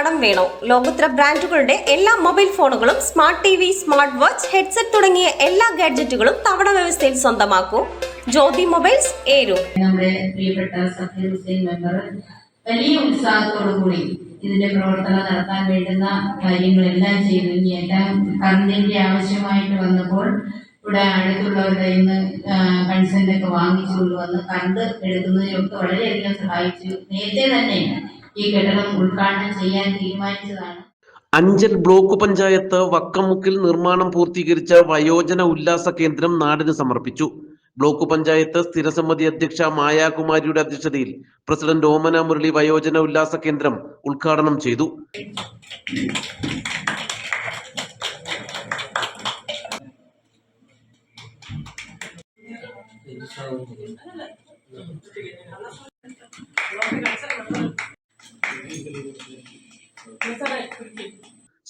കടം വേണോ? ലോകോത്തര ബ്രാൻഡുകളുടെ എല്ലാ മൊബൈൽ ഫോണുകളും smart T V smart watch headset തുടങ്ങിയ എല്ലാ ഗാഡ്ജറ്റുകളും തവണ വ്യവസ്ഥയിൽ സ്വന്തമാക്കൂ. ജ്യോതി മൊബൈൽസ് ഏരു. നമ്മുടെ പ്രിയപ്പെട്ട സഫീർ ഹുസൈൻ മെമ്പർ വലിയ ഉത്സാഹത്തോടുകൂടി ഇതിന്റെ പ്രവർത്തനം നടത്താൻ വേണ്ടുന്ന കാര്യങ്ങളെല്ലാം ചെയ്തു. ഇനി എല്ലാം കറണ്ടിന്റെ ആവശ്യമായിട്ട് വന്നപ്പോൾ ഇവിടെ അടുത്തുള്ളവരുടെ ഇന്ന് കൺസെന്റ് ഒക്കെ വാങ്ങിച്ചു കൊണ്ടുവന്ന് കറണ്ട് എടുക്കുന്നതിനൊക്കെ വളരെയധികം സഹായിച്ചു. നേരത്തെ തന്നെ ഈ കെട്ടിടം ഉദ്ഘാടനം ചെയ്യാൻ തീരുമാനിച്ചതാണ്. അഞ്ചൽ ബ്ലോക്ക് പഞ്ചായത്ത് വക്കമുക്കിൽ നിർമ്മാണം പൂർത്തീകരിച്ച വയോജന ഉല്ലാസ കേന്ദ്രം നാടിന് സമർപ്പിച്ചു. ബ്ലോക്ക് പഞ്ചായത്ത് സ്ഥിരസമിതി അധ്യക്ഷ മായാകുമാരിയുടെ അധ്യക്ഷതയിൽ പ്രസിഡന്റ് ഓമന മുരളി വയോജന ഉല്ലാസ കേന്ദ്രം ഉദ്ഘാടനം ചെയ്തു.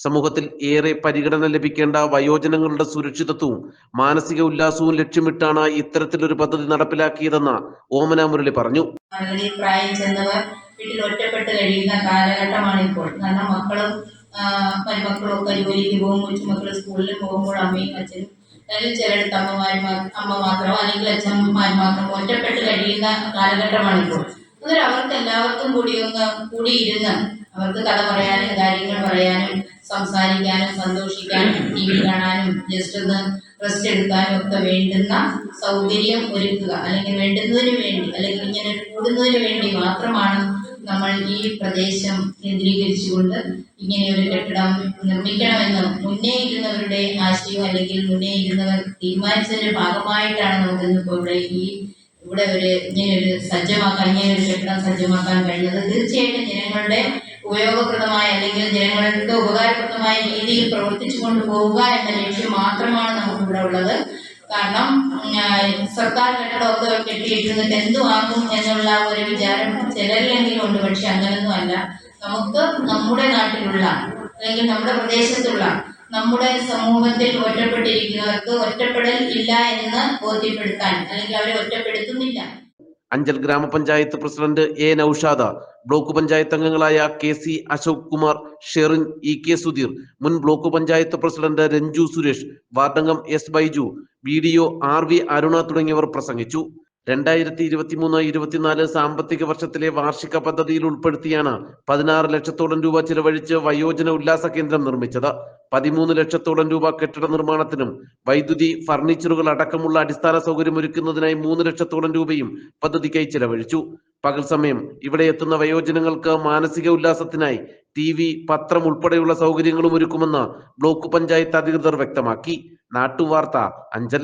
സമൂഹത്തിൽ ഏറെ പരിഗണന ലഭിക്കേണ്ട വയോജനങ്ങളുടെ സുരക്ഷിതത്വവും മാനസിക ഉല്ലാസവും ലക്ഷ്യമിട്ടാണ് ഇത്തരത്തിലൊരു പദ്ധതി നടപ്പിലാക്കിയതെന്ന് ഓമന മുരളി പറഞ്ഞു. പ്രായം ചെന്നവർ വീട്ടിൽ ഒറ്റപ്പെട്ട് കഴിയുന്ന കാലഘട്ടമാണ് ഇപ്പോൾ കാരണം മക്കളും മരുമക്കളും ഒക്കെ ജോലിക്ക് പോകും കൊച്ചുമക്കൾ സ്കൂളിൽ പോകുമ്പോൾ അമ്മയും അച്ഛനും അല്ലെങ്കിൽ ചിലയിടത്ത് അമ്മമാർ അമ്മ മാത്രമോ അല്ലെങ്കിൽ അച്ഛന്മാർ മാത്രമോ ഒറ്റപ്പെട്ട് കഴിയുന്ന കാലഘട്ടമാണ് ഇപ്പോൾ അന്നേരം അവർക്ക് എല്ലാവർക്കും കൂടി ഒന്ന് കൂടിയിരുന്ന് അവർക്ക് കഥ പറയാനും കാര്യങ്ങൾ പറയാനും സംസാരിക്കാനും സന്തോഷിക്കാനും ടി വി കാണാനും ജസ്റ്റ് ഒന്ന് റെസ്റ്റ് എടുക്കാനും ഒക്കെ വേണ്ടുന്ന സൗകര്യം ഒരുക്കുക. അല്ലെങ്കിൽ വേണ്ടുന്നതിന് വേണ്ടി അല്ലെങ്കിൽ ഇങ്ങനെ കൂടുന്നതിന് വേണ്ടി മാത്രമാണ് നമ്മൾ ഈ പ്രദേശം കേന്ദ്രീകരിച്ചുകൊണ്ട് ഇങ്ങനെ ഒരു കെട്ടിടം നിർമ്മിക്കണമെന്ന് മുന്നേ ഇരുന്നവരുടെ ആശയം അല്ലെങ്കിൽ മുന്നേ ഇരുന്നവർ തീരുമാനിച്ചതിന്റെ ഭാഗമായിട്ടാണ് നമുക്ക് ഇന്നിപ്പോൾ ഇവിടെ ഈ ഇവിടെ ഒരു ഇങ്ങനെയൊരു സജ്ജമാക്കാൻ ഇങ്ങനെ ഒരു കെട്ടിടം സജ്ജമാക്കാൻ കഴിഞ്ഞത് തീർച്ചയായിട്ടും ജനങ്ങളുടെ ഉപയോഗപ്രദമായ അല്ലെങ്കിൽ ജനങ്ങൾക്ക് ഉപകാരപ്രദമായ രീതിയിൽ പ്രവർത്തിച്ചു കൊണ്ടുപോവുക എന്ന ലക്ഷ്യം മാത്രമാണ് നമുക്കിവിടെ ഉള്ളത്. കാരണം സർക്കാർ കെട്ടിടമൊക്കെ കെട്ടിയിട്ടിരുന്നിട്ട് എന്തുവാങ്ങും എന്നുള്ള ഒരു വിചാരം ചിലരിലെങ്കിലും ഉണ്ട്. പക്ഷെ അങ്ങനൊന്നും അല്ല. നമുക്ക് നമ്മുടെ നാട്ടിലുള്ള അല്ലെങ്കിൽ നമ്മുടെ പ്രദേശത്തുള്ള നമ്മുടെ സമൂഹത്തിൽ ഒറ്റപ്പെട്ടിരിക്കുന്നവർക്ക് ഒറ്റപ്പെടൽ ഇല്ല എന്ന് ബോധ്യപ്പെടുത്താൻ അല്ലെങ്കിൽ അവരെ ഒറ്റപ്പെടുത്തുന്നില്ല. Anchal grama panchayat president A Naushad block panchayat അംഗങ്ങളായ K C Ashok Kumar Sherin E K Sudheer മുൻ block panchayat president Ranju Suresh വാർഡംഗം S Baiju B D O R V Aruna തുടങ്ങിയവർ പ്രസംഗിച്ചു. രണ്ടായിരത്തി ഇരുപത്തി മൂന്ന് ഇരുപത്തിനാല് സാമ്പത്തിക വർഷത്തിലെ വാർഷിക പദ്ധതിയിൽ ഉൾപ്പെടുത്തിയാണ് പതിനാറ് ലക്ഷത്തോളം രൂപ ചിലവഴിച്ച് വയോജന ഉല്ലാസ കേന്ദ്രം നിർമ്മിച്ചത്. പതിമൂന്ന് ലക്ഷത്തോളം രൂപ കെട്ടിട നിർമ്മാണത്തിനും വൈദ്യുതി ഫർണിച്ചറുകൾ അടക്കമുള്ള അടിസ്ഥാന സൗകര്യം ഒരുക്കുന്നതിനായി മൂന്ന് ലക്ഷത്തോളം രൂപയും പദ്ധതിക്കായി ചിലവഴിച്ചു. പകൽ സമയം ഇവിടെ എത്തുന്ന വയോജനങ്ങൾക്ക് മാനസിക ഉല്ലാസത്തിനായി ടി വി പത്രം ഉൾപ്പെടെയുള്ള സൗകര്യങ്ങളും ഒരുക്കുമെന്ന് ബ്ലോക്ക് പഞ്ചായത്ത് അധികൃതർ വ്യക്തമാക്കി. നാട്ടുവാർത്ത അഞ്ചൽ.